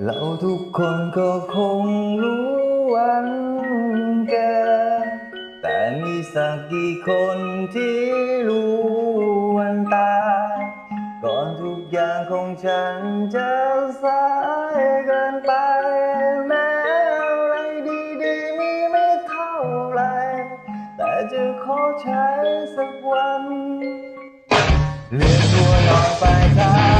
เราทุกคนก็คงรู้วันแกแต่มีสักกี่คนที่รู้วันตายก่อนทุกอย่างของฉันจะสายเกินไปแม้อะไรดีๆมีไม่เท่าไร แต่จะขอใช้สักวันเลือกตัวเราไปได้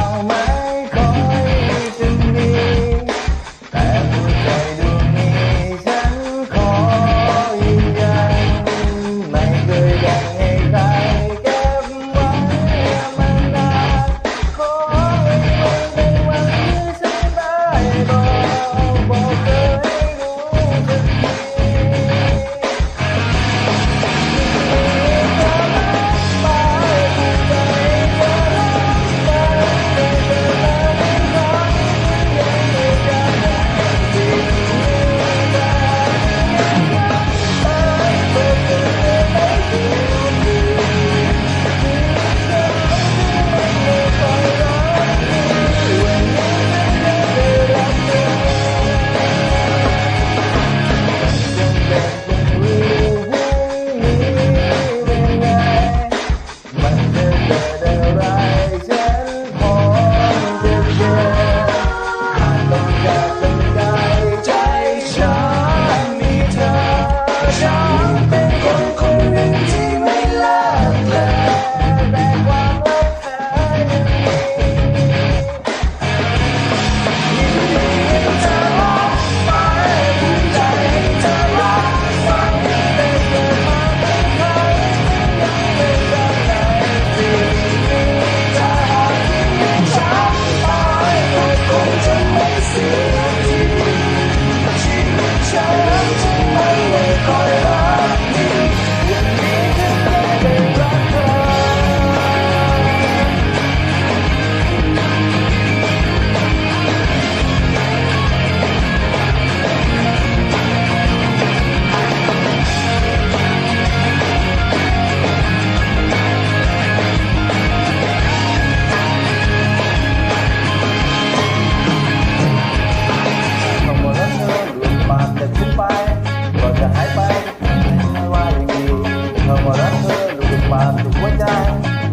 ความสุขหัวใจ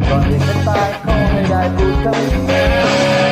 ก่อนที่จะตายขงให้ได้พูดคำเดี